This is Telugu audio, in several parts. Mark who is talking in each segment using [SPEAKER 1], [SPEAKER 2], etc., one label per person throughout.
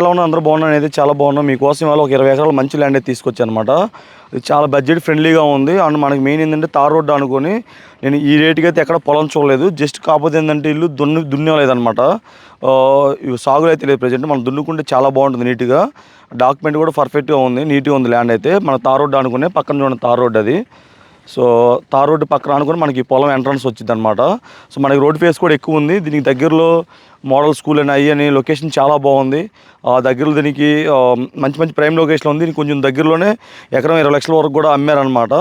[SPEAKER 1] ఎలా ఉన్నా అందరూ బాగున్నా అనేది చాలా బాగున్నాం. మీకోసం ఇవాళ ఒక ఇరవై ఎకరాలు మంచి ల్యాండ్ అయితే తీసుకొచ్చాను అనమాట ఇది చాలా బడ్జెట్ ఫ్రెండ్లీగా ఉంది. అండ్ మనకి మెయిన్ ఏంటంటే తార్ రోడ్డు అనుకొని నేను ఈ రేటుకి అయితే ఎక్కడ పొలం చూడలేదు. జస్ట్ కాకపోతే ఏంటంటే ఇల్లు దున్ని దున్నేలేదనమాట ఇవి సాగులు అయితే లేదు ప్రజెంట్ మనం దున్నుకుంటే చాలా బాగుంటుంది నీట్గా. డాక్యుమెంట్ కూడా పర్ఫెక్ట్గా ఉంది. నీట్గా ఉంది ల్యాండ్ అయితే. మన తార్ రోడ్డు అనుకునే పక్కన చూడండి తార్ రోడ్డు అది. సో తార్ రోడ్డు పక్కన అనుకుని మనకి పొలం ఎంట్రన్స్ వచ్చింది అనమాట సో మనకి రోడ్ ఫేస్ కూడా ఎక్కువ ఉంది. దీనికి దగ్గరలో మోడల్ స్కూల్ అని అయ్యి అని లొకేషన్ చాలా బాగుంది. ఆ దగ్గరలో దీనికి మంచి మంచి ప్రైమ్ లొకేషన్ ఉంది. దీనికి కొంచెం దగ్గరలోనే ఎకరం ఇరవై లక్షల వరకు కూడా అమ్మారనమాట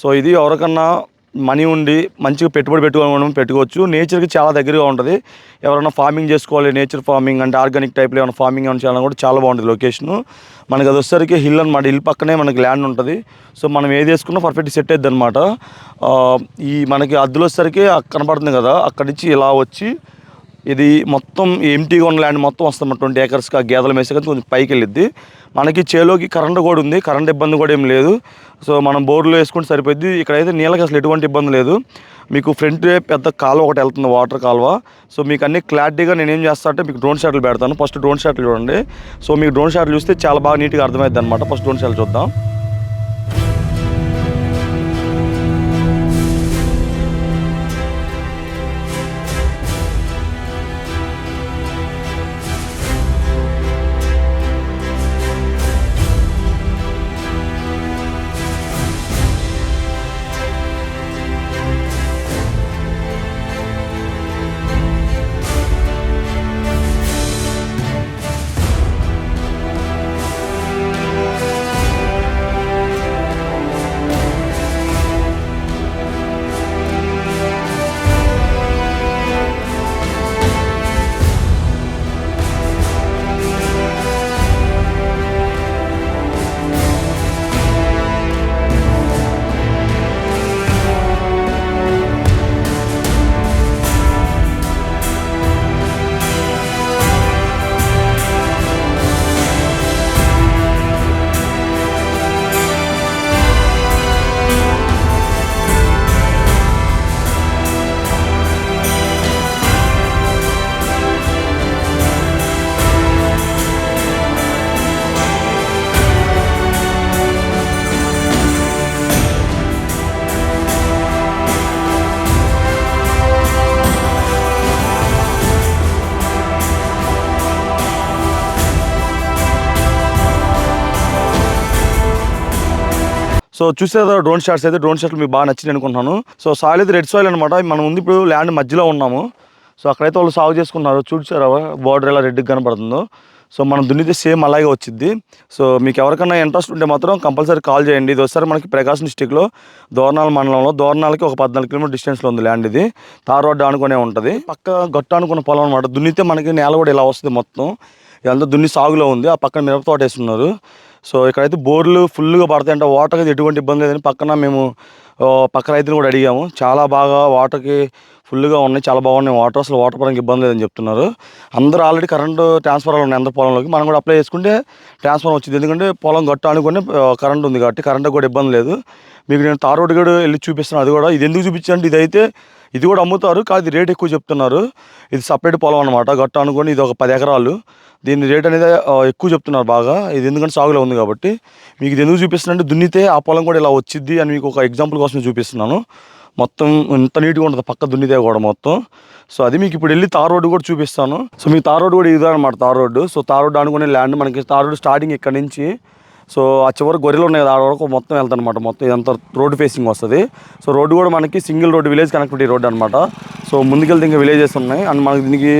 [SPEAKER 1] సో ఇది ఎవరికన్నా మనీ ఉండి మంచిగా పెట్టుబడి పెట్టుకోవడం పెట్టుకోవచ్చు. నేచర్కి చాలా దగ్గరగా ఉంటుంది. ఎవరైనా ఫార్మింగ్ చేసుకోవాలి నేచర్ ఫార్మింగ్ అంటే ఆర్గానిక్ టైప్లో ఏమైనా ఫార్మింగ్ ఏమైనా చేయాలని కూడా చాలా బాగుంటుంది లొకేషన్ మనకి అది వచ్చేసరికి హిల్ అనమాట హిల్ పక్కనే మనకి ల్యాండ్ ఉంటుంది. సో మనం ఏది వేసుకున్నా పర్ఫెక్ట్ సెట్ అవుతుంది అనమాట ఈ మనకి అద్దులు వచ్చేసరికి కనపడుతుంది కదా అక్కడి నుంచి ఇలా వచ్చి ఇది మొత్తం ఎంటీగా ఉన్న ల్యాండ్ మొత్తం వస్తుంది ట్వంటీ ఏకర్స్కి ఆ గేదెల మేసే కొంచెం పైకి వెళ్ళిద్ది. మనకి చేలోకి కరెంట్ కూడా ఉంది కరెంట్ ఇబ్బంది కూడా ఏం లేదు. సో మనం బోర్డులో వేసుకుంటే సరిపోద్ది. ఇక్కడైతే నీళ్ళకి అసలు ఎటువంటి ఇబ్బంది లేదు. మీకు ఫ్రంట్ పెద్ద కాలువ ఒకటి వెళ్తుంది వాటర్ కాలువ. సో మీకు అన్ని క్లారిటీగా నేను ఏం చేస్తా అంటే మీకు డ్రోన్ షాట్లు పెడతాను. ఫస్ట్ డ్రోన్ షాట్లు చూడండి. సో మీకు డ్రోన్ షాట్లు చూస్తే చాలా బాగా నీట్గా అర్థమవుతుంది అనమాట ఫస్ట్ డ్రోన్ షాట్లు చూద్దాం. సో చూసేదా డ్రోన్ షాట్స్ అయితే డ్రోన్ షాట్లు మీకు బాగా నచ్చింది అనుకుంటున్నాను. సో సాయిల్ అయితే రెడ్ సాయిల్ అనమాట మనం ఉంది ఇప్పుడు ల్యాండ్ మధ్యలో ఉన్నాము. సో అక్కడైతే వాళ్ళు సాగు చేసుకున్నారు చూసారా బార్డర్ ఎలా రెడ్గా కనపడుతుందో. సో మనం దున్నితే సేమ్ అలాగే వచ్చింది సో మీకు ఎవరికైనా ఇంట్రెస్ట్ ఉంటే మాత్రం కంపల్సరీ కాల్ చేయండి. ఇది ఒకసారి మనకి ప్రకాశం డిస్టిక్లో దోర్నాల మండలంలో దోర్నాలకి ఒక పద్నాలుగు కిలోమీటర్ డిస్టెన్స్లో ఉంది ల్యాండ్ ఇది. తార్ రోడ్డు అనుకునే ఉంటుంది. పక్క గట్టు అనుకున్న పొలం అనమాట దున్నితే మనకి నేల కూడా ఇలా వస్తుంది మొత్తం. ఇదంతా దున్ని సాగులో ఉంది. ఆ పక్కన మిరపతోట వేస్తున్నారు. సో ఇక్కడైతే బోర్లు ఫుల్గా పడతాయి అంటే. వాటర్కి ఎటువంటి ఇబ్బంది లేదని పక్కన మేము పక్క రైతులు కూడా అడిగాము. చాలా బాగా వాటర్కి ఫుల్గా ఉన్నాయి చాలా బాగున్నాయి వాటర్ అసలు వాటర్ పరంగా ఇబ్బంది లేదని చెప్తున్నారు. అందరూ ఆల్రెడీ కరెంటు ట్రాన్స్ఫర్ ఉన్నాయి అందరు పొలంలోకి. మనం కూడా అప్లై చేసుకుంటే ట్రాన్స్ఫర్ వచ్చింది. ఎందుకంటే పొలం గట్టు అనుకుని కరెంట్ ఉంది కాబట్టి కరెంట్ కూడా ఇబ్బంది లేదు. మీకు నేను తార్ రోడ్డు కూడా వెళ్ళి చూపిస్తున్నాను అది కూడా. ఇది ఎందుకు చూపించండి ఇది అయితే ఇది కూడా అమ్ముతారు. కాదు రేట్ ఎక్కువ చెప్తున్నారు. ఇది సపరేట్ పొలం అనమాట గట్టు అనుకొని ఇది ఒక పది ఎకరాలు. దీని రేట్ అనేది ఎక్కువ చెప్తున్నారు బాగా. ఇది ఎందుకంటే సాగులో ఉంది కాబట్టి. మీకు ఇది ఎందుకు చూపిస్తున్నానంటే దున్నితే ఆ పొలం కూడా ఇలా వచ్చింది అని మీకు ఒక ఎగ్జాంపుల్ కోసం చూపిస్తున్నాను. మొత్తం ఇంత నీట్గా ఉంటుంది. పక్క దున్నితే కూడా మొత్తం. సో అది మీకు ఇప్పుడు వెళ్ళి తార్ రోడ్డు కూడా చూపిస్తాను. సో మీకు తార్ రోడ్డు కూడా ఇదే అనమాట tar road. So tar road అనుకునే ల్యాండ్ మనకి తార్ రోడ్డు స్టార్టింగ్ ఇక్కడ నుంచి సో ఆ చివరి గొర్రెలు ఉన్నాయి కదా ఆ వరకు మొత్తం వెళ్తాను అనమాట మొత్తం ఇదంతా రోడ్డు ఫేసింగ్ వస్తుంది. సో రోడ్డు కూడా మనకి single road village connectivity road అనమాట సో ముందుకెళ్తే ఇంకా విలేజెస్ ఉన్నాయి. అండ్ మనకి దీనికి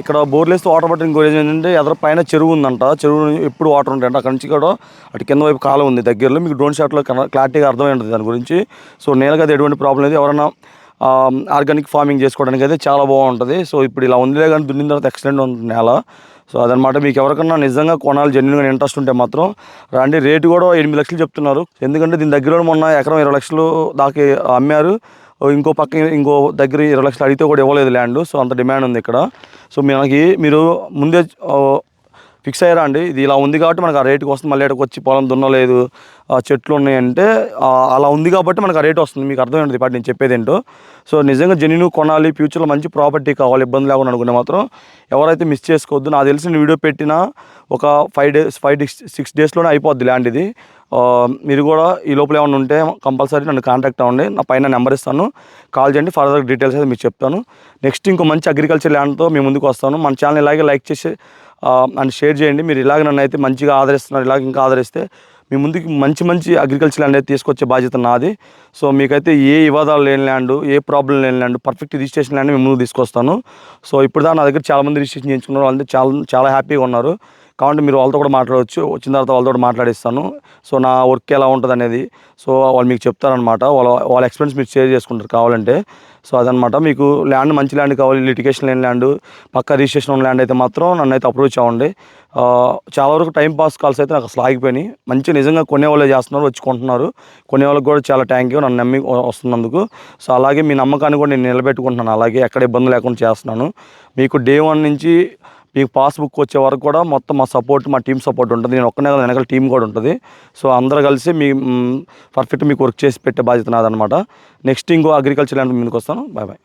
[SPEAKER 1] ఇక్కడ బోర్లేస్తే వాటర్ పట్టిన గొర్రెజ్ ఏంటంటే ఎదర పైన చెరువు ఉందంట. చెరువు ఎప్పుడు వాటర్ ఉంటాయంట. అక్కడ నుంచి కూడా అటు కింద వైపు కాలం ఉంది దగ్గరలో. మీకు డ్రోన్ షాట్లో క్లారిటీగా అర్థమై ఉంటుంది దాని గురించి. సో నేలగా అది ఎటువంటి ప్రాబ్లం లేదు. ఎవరైనా ఆర్గానిక్ ఫార్మింగ్ చేసుకోవడానికి అయితే చాలా బాగుంటుంది. సో ఇప్పుడు ఇలా ఉందిలే కానీ దున్నిన తర్వాత ఎక్సలెంట్ ఉంటుంది నేల. సో అదనమాట మీకు ఎవరికన్నా నిజంగా కొనాలి జెన్యున్గా ఇంట్రెస్ట్ ఉంటే మాత్రం రండి. రేటు కూడా ఎనిమిది లక్షలు చెప్తున్నారు. ఎందుకంటే దీని దగ్గర మొన్న ఎకరం ఇరవై లక్షలు దాకా అమ్మారు. ఇంకో పక్క ఇంకో దగ్గర ఇరవై లక్షలు అడిగితే కూడా ఇవ్వలేదు ల్యాండ్. సో అంత డిమాండ్ ఉంది ఇక్కడ. సో మనకి మీరు ముందే ఫిక్స్ అయ్యారా అండి? ఇది ఇలా ఉంది కాబట్టి మనకు ఆ రేటుకి వస్తుంది. మళ్ళీ ఇక్కడికి వచ్చి పొలం దున్నలేదు చెట్లు ఉన్నాయంటే అలా ఉంది కాబట్టి మనకు ఆ రేట్ వస్తుంది. మీకు అర్థమైంది ఇప్పటి నేను చెప్పేది ఏంటో. సో నిజంగా జెన్యున్ కొనాలి ఫ్యూచర్లో మంచి ప్రాపర్టీ కావాలి ఇబ్బంది లేకుండా అనుకునే మాత్రం ఎవరైతే మిస్ చేసుకోవద్దు. నాకు తెలిసి నేను వీడియో పెట్టినా ఒక five days five days six డేస్లోనే అయిపోద్ది ల్యాండ్ ఇది. మీరు కూడా ఈ లోపల ఏమైనా ఉంటే కంపల్సరీ నన్ను కాంటాక్ట్ అవ్వండి. నా పైన నెంబర్ ఇస్తాను. కాల్ చేయండి. ఫర్దర్ డీటెయిల్స్ అయితే మీకు చెప్తాను. నెక్స్ట్ ఇంకో మంచి అగ్రికల్చర్ ల్యాండ్తో మీ ముందుకు వస్తాను. మన ఛానల్ ఇలాగే లైక్ చేసి అండ్ షేర్ చేయండి. మీరు ఇలాగ నన్ను అయితే మంచిగా ఆదరిస్తున్నారు ఇలాగ ఇంకా ఆదరిస్తే మీ ముందుకి మంచి మంచి అగ్రికల్చర్ ల్యాండ్ అయితే తీసుకొచ్చే బాధ్యత నాది. సో మీకైతే ఏ వివాదాలు లేని ల్యాండ్ ఏ ప్రాబ్లం లేని ల్యాండ్ పర్ఫెక్ట్ రిజిస్ట్రేషన్ ల్యాండ్ మేము ముందుకు తీసుకొస్తాను. సో ఇప్పుడు నా దగ్గర చాలామంది రిజిస్ట్రేషన్ చేయించుకున్నారు వాళ్ళంతా చాలా చాలా హ్యాపీగా ఉన్నారు. కాబట్టి మీరు వాళ్ళతో కూడా మాట్లాడవచ్చు. వచ్చిన తర్వాత వాళ్ళతో కూడా మాట్లాడిస్తాను. సో నా వర్క్ ఎలా ఉంటుంది అనేది సో వాళ్ళు మీకు చెప్తారనమాట వాళ్ళ వాళ్ళ ఎక్స్పీరియన్స్ మీరు షేర్ చేసుకుంటారు కావాలంటే. సో అదనమాట మీకు ల్యాండ్ మంచి ల్యాండ్ కావాలి లిటికేషన్ లేని ల్యాండ్ పక్క రిజిస్ట్రేషన్ ఉన్న ల్యాండ్ అయితే మాత్రం నన్ను అయితే అప్రోచ్ అవ్వండి చాలా వరకు టైం పాస్ కాల్స్ అయితే నాకు అసలు ఆగిపోయినాయి. మంచి నిజంగా కొనే వాళ్ళే చేస్తున్నారు వచ్చి కొంటున్నారు. కొనేవాళ్ళకి కూడా చాలా థ్యాంక్ యూ నన్ను నమ్మి వస్తున్నందుకు. సో అలాగే మీ నమ్మకాన్ని కూడా నేను నిలబెట్టుకుంటున్నాను. అలాగే ఎక్కడ ఇబ్బంది లేకుండా చేస్తున్నాను. మీకు డే వన్ నుంచి మీకు పాస్బుక్ వచ్చే వరకు కూడా మొత్తం మా సపోర్ట్ మా టీం సపోర్ట్ ఉంటుంది. నేను ఒక్కనే వెనకాల టీం కూడా ఉంటుంది. సో అందరూ కలిసి మీ పర్ఫెక్ట్ మీకు వర్క్ చేసి పెట్టే బాధ్యత నాదనమాట నెక్స్ట్ ఇంకో అగ్రికల్చర్ ల్యాండ్ ముందుకు వస్తాను. Bye bye